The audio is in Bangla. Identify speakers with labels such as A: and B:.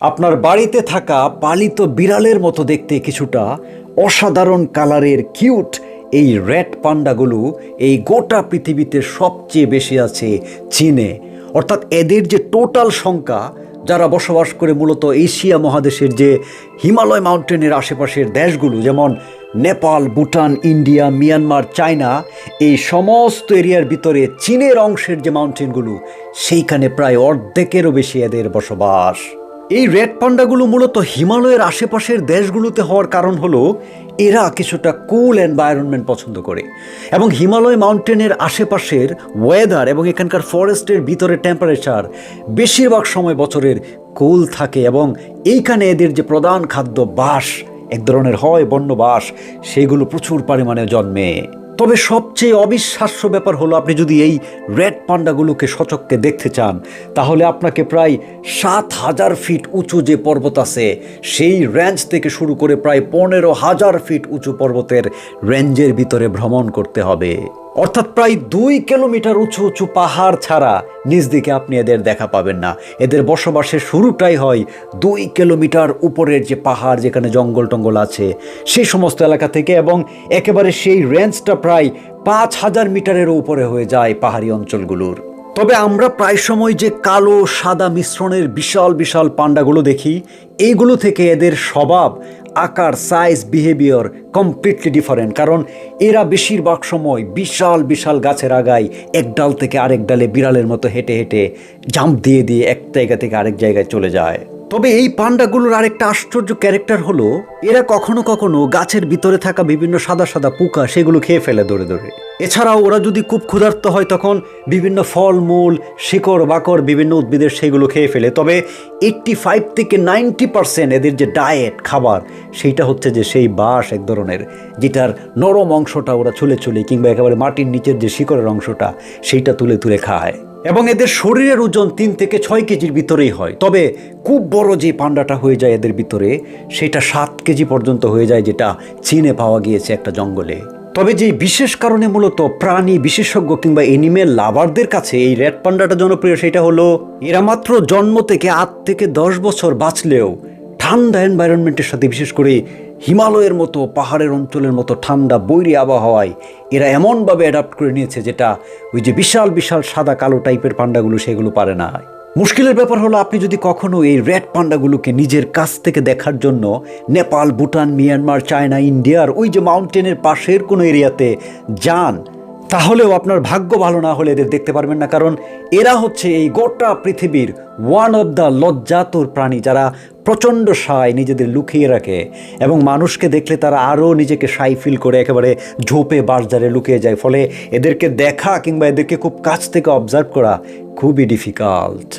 A: আপনার বাড়িতে থাকা পালিত বিড়ালের মতো দেখতে কিছুটা অসাধারণ কালারের কিউট এই রেড পান্ডাগুলো এই গোটা পৃথিবীতে সবচেয়ে বেশি আছে চীনে। অর্থাৎ এদের যে টোটাল সংখ্যা, যারা বসবাস করে মূলত এশিয়া মহাদেশের যে হিমালয় মাউন্টেনের আশেপাশের দেশগুলো, যেমন Nepal, Bhutan, India, Myanmar, China, এই সমস্ত এরিয়ার ভিতরে চীনের অংশের যে মাউন্টেনগুলো, সেইখানে প্রায় অর্ধেকেরও বেশি এদের বসবাস। এই রেড পান্ডাগুলো মূলত হিমালয়ের আশেপাশের দেশগুলোতে হওয়ার কারণ হলো এরা কিছুটা কুল এনভায়রনমেন্ট পছন্দ করে। এবং হিমালয় মাউন্টেনের আশেপাশের ওয়েদার এবং এখানকার ফরেস্টের ভিতরে টেম্পারেচার বেশিরভাগ সময় বছরের কুল থাকে এবং এইখানে এদের যে প্রধান খাদ্য বাঁশ, এক ধরনের হয় বন্য বাঁশ, সেগুলো প্রচুর পরিমাণে জন্মে। তবে সবচেয়ে অবিশ্বাস্য ব্যাপার হলো আপনি যদি এই রেড পান্ডাগুলোকে সচককে দেখতে চান, তাহলে আপনাকে প্রায় সাত হাজার ফিট উঁচু যে পর্বত আছে, সেই রেঞ্জ থেকে শুরু করে প্রায় পনেরো হাজার ফিট উঁচু পর্বতের রেঞ্জের ভিতরে ভ্রমণ করতে হবে। অর্থাৎ প্রায় দুই কিলোমিটার উঁচু উঁচু পাহাড় ছাড়া নিজ দিকে আপনি এদের দেখা পাবেন না। এদের বসবাসের শুরুটাই হয় দুই কিলোমিটার উপরের যে পাহাড় যেখানে জঙ্গল টঙ্গল আছে, সেই সমস্ত এলাকা থেকে এবং একেবারে সেই রেঞ্জটা প্রায় পাঁচ হাজার মিটারেরও উপরে হয়ে যায় পাহাড়ি অঞ্চলগুলোর। তবে আমরা প্রায় সময় যে কালো, সাদা মিশ্রণের বিশাল বিশাল পান্ডাগুলো দেখি এইগুলো থেকে এদের স্বভাব, আকার সাইজ বিহেভিয়ার কমপ্লিটলি ডিফারেন্ট কারণ এরা বেশিরভাগ সময় বিশাল বিশাল গাছের আগায় এক ডাল থেকে আরেক ডালে বিড়ালের মতো হেঁটে হেঁটে জাম্প দিয়ে দিয়ে এক জায়গা থেকে আরেক জায়গায় চলে যায়। তবে এই পান্ডাগুলোর আরেকটা আশ্চর্য ক্যারেক্টার হলো, এরা কখনো কখনো গাছের ভিতরে থাকা বিভিন্ন সাদা সাদা পোকা সেগুলো খেয়ে ফেলে দৌড়ে দৌড়ে। এছাড়াও ওরা যদি খুব ক্ষুধার্ত হয় তখন বিভিন্ন ফলমূল, শিকড়, বাকড়, বিভিন্ন উদ্ভিদের সেগুলো খেয়ে ফেলে। তবে এইট্টি ফাইভ থেকে নাইনটি পার্সেন্ট এদের যে ডায়েট, খাবার, সেইটা হচ্ছে যে সেই বাঁশ এক ধরনের, যেটার নরম অংশটা ওরা ছুলে ছুলে কিংবা একেবারে মাটির নিচের যে শিকড়ের অংশটা, সেইটা তুলে তুলে খায়। এবং এদের শরীরের ওজন তিন থেকে ছয় কেজির ভিতরেই হয়। তবে খুব বড় যে পান্ডাটা হয়ে যায় এদের ভিতরে, সেটা সাত কেজি পর্যন্ত হয়ে যায় যেটা চীনে পাওয়া গিয়েছে একটা জঙ্গলে। তবে যে বিশেষ কারণে মূলত প্রাণী বিশেষজ্ঞ কিংবা এনিমেল লাভারদের কাছে এই রেড পান্ডাটা জনপ্রিয়, সেটা হলো, এরা মাত্র জন্ম থেকে আট থেকে দশ বছর বাঁচলেও ঠান্ডা এনভায়রনমেন্টের সাথে, বিশেষ করে হিমালয়ের মতো, পাহাড়ের অঞ্চলের মতো ঠান্ডা, বৈরী আবহাওয়ায় এরা এমনভাবে অ্যাডাপ্ট করে নিয়েছে যেটা ওই যে বিশাল বিশাল সাদা, কালো টাইপের পান্ডাগুলো সেগুলো পারে না। মুশকিলের ব্যাপার হলো আপনি যদি কখনো এই রেড পান্ডাগুলোকে নিজের কাছ থেকে দেখার জন্য নেপাল, ভুটান, মিয়ানমার, চায়না, ইন্ডিয়ার ওই যে মাউন্টেনের পাশের কোনো এরিয়াতে যান তাহলেও আপনার ভাগ্য ভালো না হলে এদের দেখতে পারবেন না, কারণ এরা হচ্ছে এই গোটা পৃথিবীর ওয়ান অব দ্য লজ্জাতুর প্রাণী যারা প্রচণ্ড সায় নিজেদের লুকিয়ে রাখে এবং মানুষকে দেখলে তারা আরও নিজেকে সাই ফিল করে, একেবারে ঝোপে বাঁশজারে লুকিয়ে যায়। ফলে এদেরকে দেখা কিংবা এদেরকে খুব কাছ থেকে অবজার্ভ করা খুবই ডিফিকাল্ট